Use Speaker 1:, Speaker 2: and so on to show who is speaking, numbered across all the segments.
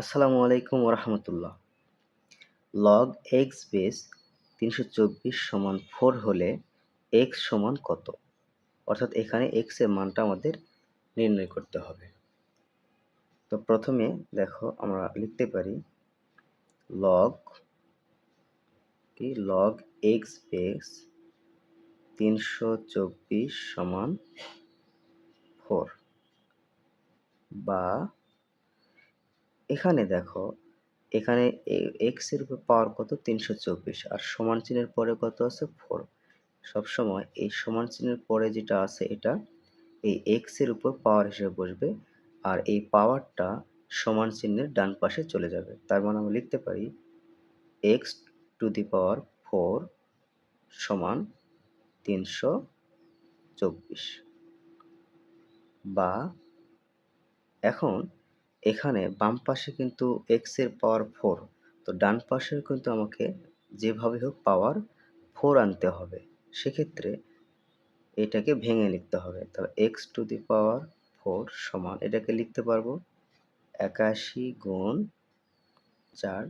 Speaker 1: আসসালামু আলাইকুম ওরহামতুল্লাহ। Log x base তিনশো চব্বিশ সমান ফোর হলে এক্স সমান কত? অর্থাৎ এখানে এক্সের মানটা আমাদের নির্ণয় করতে হবে। তো প্রথমে দেখো আমরা লিখতে পারি লগ কি? লগ এক্স বেস তিনশো চব্বিশ সমান ফোর বা এখানে দেখো, এখানে এক্সের উপর পাওয়ার কত? তিনশো চব্বিশ। আর সমান চিহ্নের পরে কত আছে? ফোর সবসময় এই সমান চিহ্নের পরে যেটা আছে, এটা এই এক্সের উপর পাওয়ার হিসেবে বসবে। আর এই পাওয়ারটা সমান চিহ্নের ডান পাশে চলে যাবে। তার মানে আমি লিখতে পারি x to the power four সমান তিনশো চব্বিশ। বা এখন এখানে বাম পাশে কিন্তু এক্সের পাওয়ার ফোর তো ডান পাশে কিন্তু আমাকে যেভাবে হোক পাওয়ার ফোর আনতে হবে। সেক্ষেত্রে এটাকে ভেঙে লিখতে হবে। তাহলে x to the power four সমান এটাকে লিখতে পারব একাশি গুণ চার,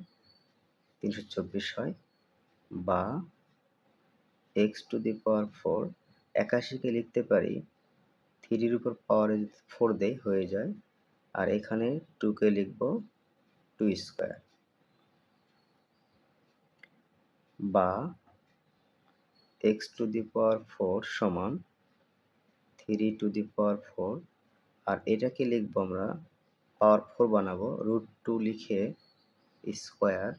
Speaker 1: তিনশো চব্বিশ হয় বা x to the power four একাশিকে লিখতে পারি থ্রির উপর পাওয়ারে ফোর দেয়, হয়ে যায় আর এখানে টুকে লিখব টু স্কোয়ার বা x to the power four সমান three to the power four আর এটাকে লিখব আমরা পাওয়ার ফোর বানাবো রুট টু লিখে স্কোয়ার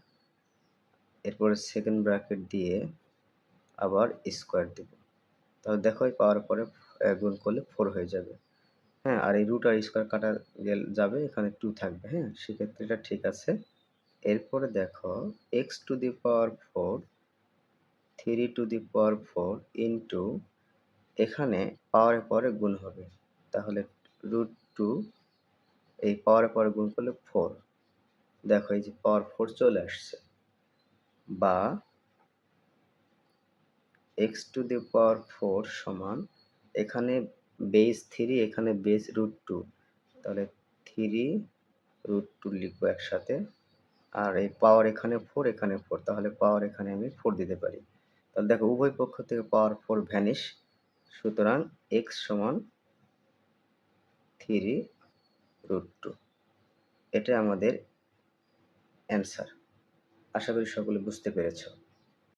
Speaker 1: এরপরে সেকেন্ড ব্র্যাকেট দিয়ে আবার স্কোয়ার দেব। তাহলে দেখো পাওয়ার পরে গুণ করলে ফোর হয়ে যাবে। হ্যাঁ আর এই রুট আর স্কোয়ার কাটা যাবে এখানে টু থাকবে হ্যাঁ? সেক্ষেত্রে এটা ঠিক আছে। এরপরে দেখো x to the power four three to the power four into এখানে পাওয়ারের পরে গুণ হবে। তাহলে রুট টু এই পাওয়ারের পরে গুণ করলে ফোর দেখো, এই যে পাওয়ার ফোর চলে আসছে। বা x to the power four সমান এখানে বেস থ্রি এখানে বেস রুট টু তাহলে থ্রি রুট টু লিখব একসাথে। আর এই পাওয়ার এখানে ফোর এখানে ফোর তাহলে পাওয়ার এখানে আমি ফোর দিতে পারি। তাহলে দেখো, উভয় পক্ষ থেকে পাওয়ার ফোর ভ্যানিশ সুতরাং এক্স সমান থ্রি রুট টু এটা আমাদের অ্যান্সার আশা করি সকলে বুঝতে পেরেছ।